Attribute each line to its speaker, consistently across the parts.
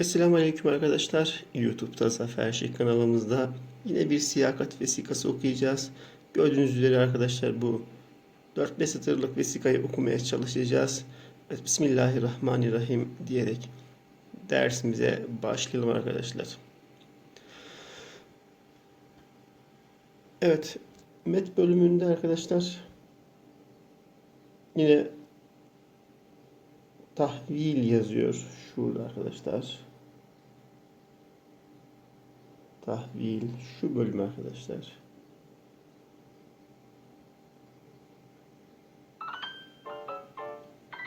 Speaker 1: Esselamu Aleyküm arkadaşlar. YouTube'da Zafer Şık kanalımızda yine bir siyakat vesikası okuyacağız. Gördüğünüz üzere arkadaşlar bu 4-5 satırlık vesikayı okumaya çalışacağız. Evet, Bismillahirrahmanirrahim diyerek dersimize başlayalım arkadaşlar. Evet, met bölümünde arkadaşlar yine tahvil yazıyor şurada arkadaşlar. Tahvil şu bölüm arkadaşlar.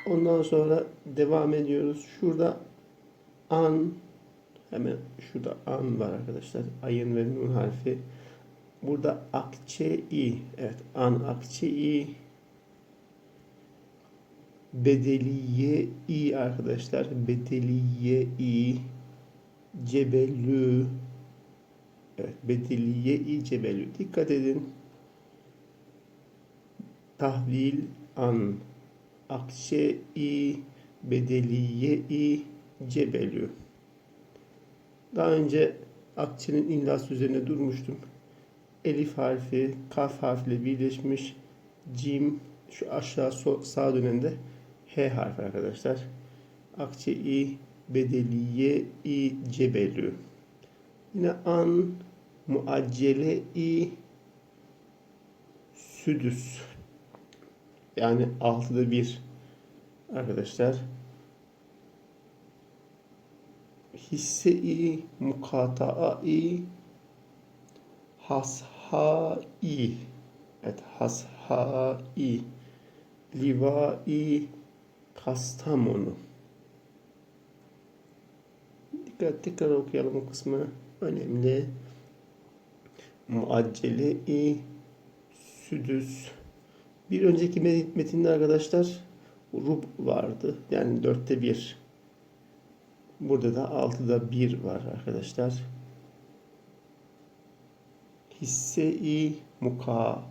Speaker 1: Ondan sonra devam ediyoruz. Şurada an hemen şurada an var arkadaşlar. Ayın ve nun harfi. Burada akçe i. Evet an akçe i bedeliye i arkadaşlar. Bedeliye i cebelü evet bedeliye i cebelü. Dikkat edin. Tahvil an akşe i bedeliye i cebelü. Daha önce akçenin imlası üzerine durmuştum. Elif harfi kaf harfiyle birleşmiş. Cim şu aşağı sol, sağ dönemde H harfi arkadaşlar. Akçe i bedeliye i cebelü. Yine an muaccele i südüs. Yani altıda bir arkadaşlar. Hisse i mukataa i hasha i Evet hasha i Livai Kastamonu. Dikkat tekrar okuyalım o kısmı. Önemli. Muaccele-i Südüs. Bir önceki metinde arkadaşlar rub vardı. Yani dörtte bir. Burada da altıda bir var arkadaşlar. Hisse-i muka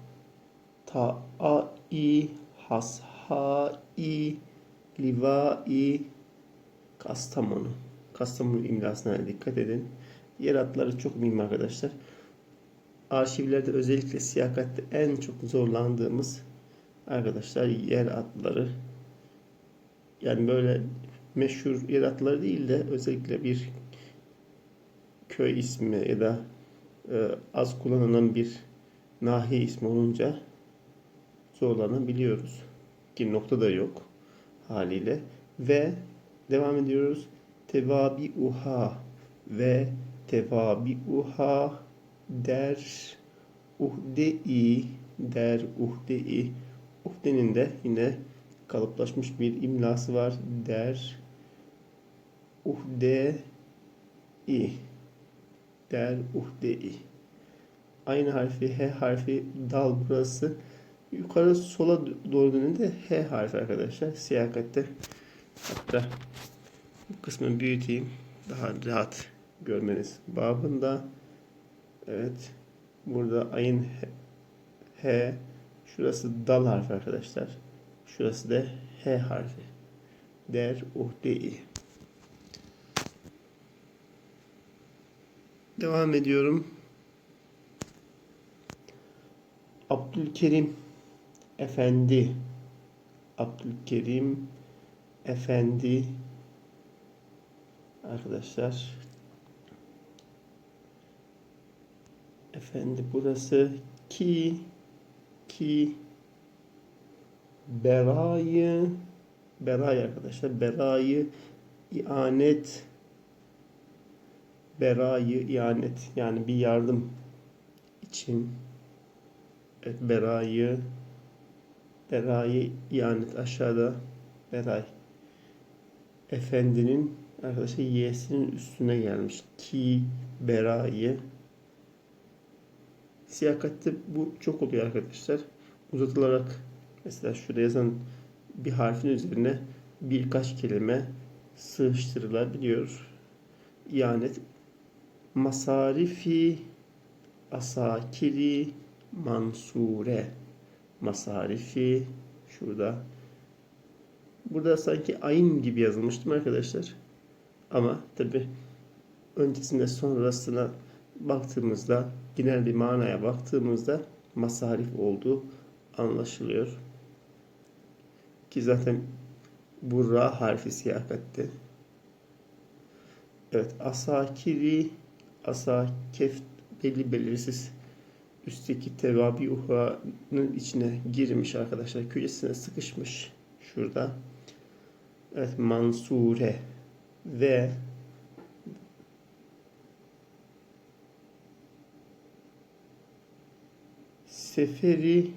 Speaker 1: ta'a-i Hashai Livai Kastamonu. Kastamonu imlasına dikkat edin. Yer adları çok mühim arkadaşlar. Arşivlerde özellikle siyakatte en çok zorlandığımız arkadaşlar yer adları. Yani böyle meşhur yer adları değil de özellikle bir köy ismi ya da e, az kullanılan bir nahiye ismi olunca zorlanabiliyoruz. Ki nokta da yok haliyle. Ve devam ediyoruz. Tevabi uha ve tevabi uha der uhde-i der uhde-i uhdenin de yine kalıplaşmış bir imlası var. Der uhde-i der uhde-i aynı harfi H harfi dal burası yukarı sola doğru dönünde H harfi arkadaşlar. Siyakatte hatta bu kısmını büyüteyim. Daha rahat görmeniz babında. Evet. Burada ayın H, H şurası dal harfi arkadaşlar. Şurası da H harfi. Der uhde Devam ediyorum. Abdülkerim Efendi Abdülkerim Efendi. Arkadaşlar. Efendi burası. Ki ki. Berayı berayı arkadaşlar. Berayı ianet. Berayı ianet. Yani bir yardım için. Evet, berayı Berayı ihanet aşağıda Beray. Efendinin arkadaşlar y'sinin üstüne gelmiş. Ki Berayı. Siyakatte bu çok oluyor arkadaşlar. Uzatılarak mesela şurada yazan bir harfin üzerine birkaç kelime sığıştırılabiliyor. İhanet masarifi asakiri mansure masarifi şurada. Burada sanki ayın gibi yazılmıştım arkadaşlar. Ama tabi öncesinde sonrasına baktığımızda genel bir manaya baktığımızda masarif olduğu anlaşılıyor. Ki zaten bu ra harfi siyakatte. Evet asakiri asakef belli belirsiz üstteki tevabi uhranın içine girmiş arkadaşlar. Kücesine sıkışmış. Şurada. Evet mansure ve Seferi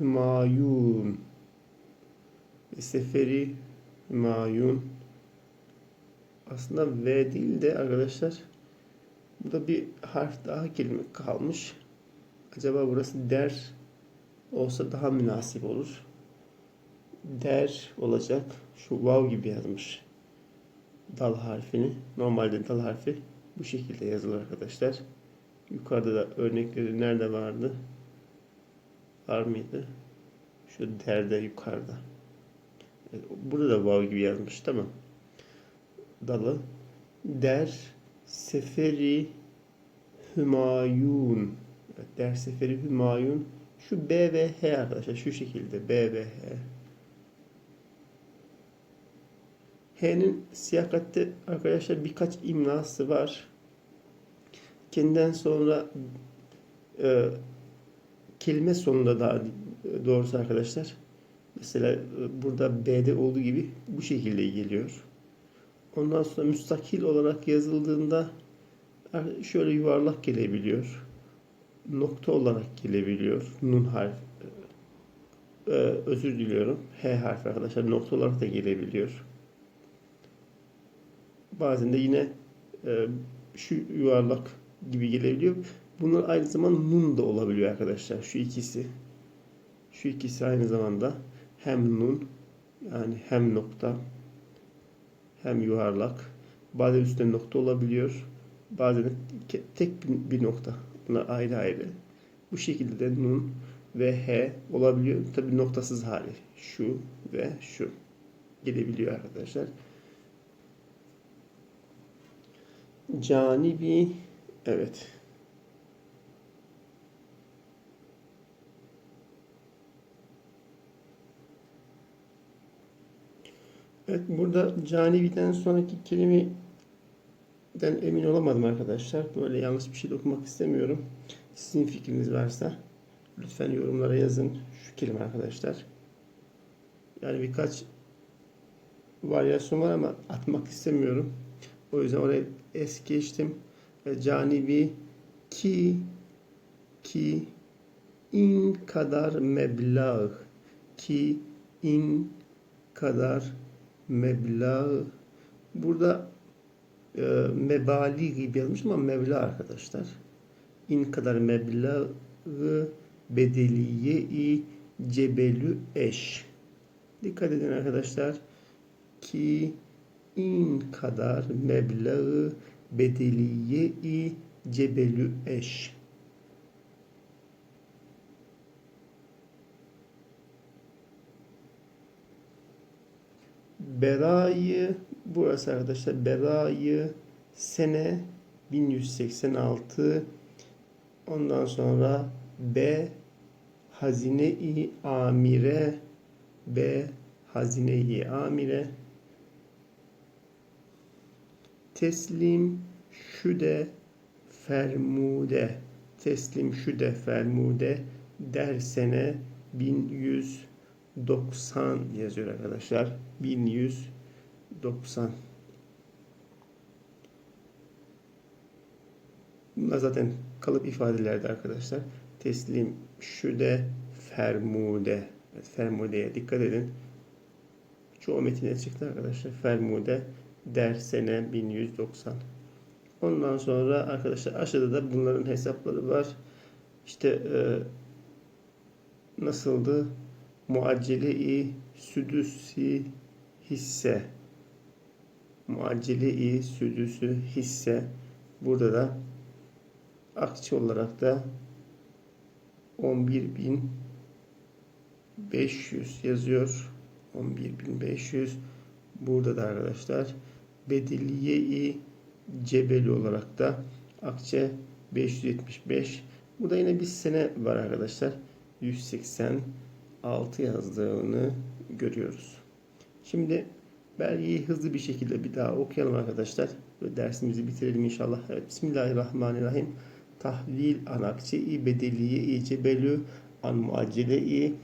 Speaker 1: Hümayun ve Seferi Hümayun aslında V değil de arkadaşlar burada bir harf daha kelime kalmış. Acaba burası der olsa daha münasip olur. Der olacak. Şu vav gibi yazmış. Dal harfini. Normalde dal harfi bu şekilde yazılır arkadaşlar. Yukarıda da örnekleri nerede vardı? Var mıydı? Şu derde yukarıda. Burada da vav gibi yazmış tamam. Dalı. Der seferi Hümayun. Evet, der seferi Hümayun. Şu B ve H arkadaşlar şu şekilde B ve H. H'nin siyakatte arkadaşlar birkaç imlası var. Kendinden sonra e, kelime sonunda daha doğrusu arkadaşlar. Mesela e, burada B'de olduğu gibi bu şekilde geliyor. Ondan sonra müstakil olarak yazıldığında şöyle yuvarlak gelebiliyor. Nokta olarak gelebiliyor. Nun harfi. Ee, özür diliyorum. H harfi arkadaşlar nokta olarak da gelebiliyor. Bazen de yine e, şu yuvarlak gibi gelebiliyor. Bunlar aynı zamanda nun da olabiliyor arkadaşlar. Şu ikisi. Şu ikisi aynı zamanda hem nun yani hem nokta hem yuvarlak. Bazen üstte nokta olabiliyor. Bazen tek bir nokta. Bunlar ayrı ayrı. Bu şekilde de nun ve h olabiliyor. Tabi noktasız hali. Şu ve şu gelebiliyor arkadaşlar. Canibi evet. Evet burada canibiden sonraki kelimeden emin olamadım arkadaşlar. Böyle yanlış bir şey de okumak istemiyorum. Sizin fikriniz varsa lütfen yorumlara yazın şu kelime arkadaşlar. Yani birkaç varyasyon var ama atmak istemiyorum. O yüzden oraya es geçtim. Ve canibi ki ki in kadar meblağ ki in kadar meblağ burada e, mebali gibi yazmış ama mevla arkadaşlar. İn kadar meblağ bedeliye-i cebelü eş. Dikkat edin arkadaşlar. Ki in kadar meblağı bedeliye-i cebelü eş. Berayı burası arkadaşlar Berayı sene 1186 ondan sonra B hazine-i amire B hazine-i amire. Teslim şüde fermude teslim şüde fermude dersene 1190 yazıyor arkadaşlar 1190 Bunlar zaten kalıp ifadelerdi arkadaşlar. Teslim şüde fermude. Evet, fermudeye dikkat edin. Çoğu metine çıktı arkadaşlar. Fermude der sene 1190. Ondan sonra arkadaşlar aşağıda da bunların hesapları var. İşte e, nasıldı? Muacceli-i südüsi hisse. Muacceli-i südüsü hisse. Burada da akçe olarak da 11.500 yazıyor. 11.500 burada da arkadaşlar Bedeliye-i Cebeli olarak da Akçe 575 burada yine bir sene var arkadaşlar 186 yazdığını görüyoruz. Şimdi belgeyi hızlı bir şekilde bir daha okuyalım arkadaşlar. Ve dersimizi bitirelim inşallah. Evet, Bismillahirrahmanirrahim. Tahlil anakçe-i bedeliye-i cebelü an muaccele-i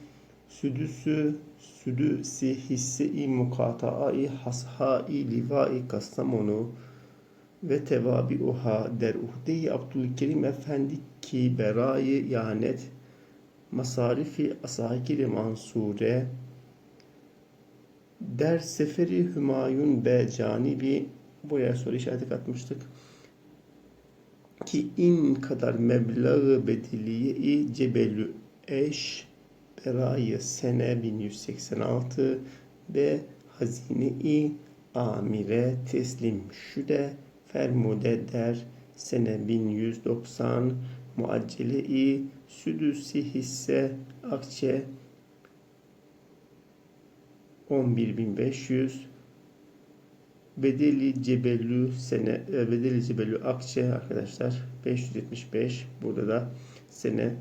Speaker 1: südüsü südüsi hisse-i mukata'a-i hasha-i liva-i kastamonu ve tevabi oha der uhde-i Abdülkerim Efendi ki berayı yanet masarifi asakir mansure der seferi Hümayun be canibi buraya soru işareti katmıştık. Ki in kadar meblağı bediliye-i cebelü eş berayı sene 1186 ve hazine-i amire teslim şüde fermude der sene 1190 muaccele-i südüsi hisse akçe 11500 Bedeli Cebelü sene e, Bedeli Cebelü Akçe arkadaşlar 575 burada da sene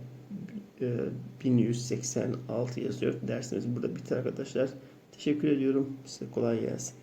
Speaker 1: e, 1186 yazıyor. Dersimiz burada biter arkadaşlar. Teşekkür ediyorum. Size kolay gelsin.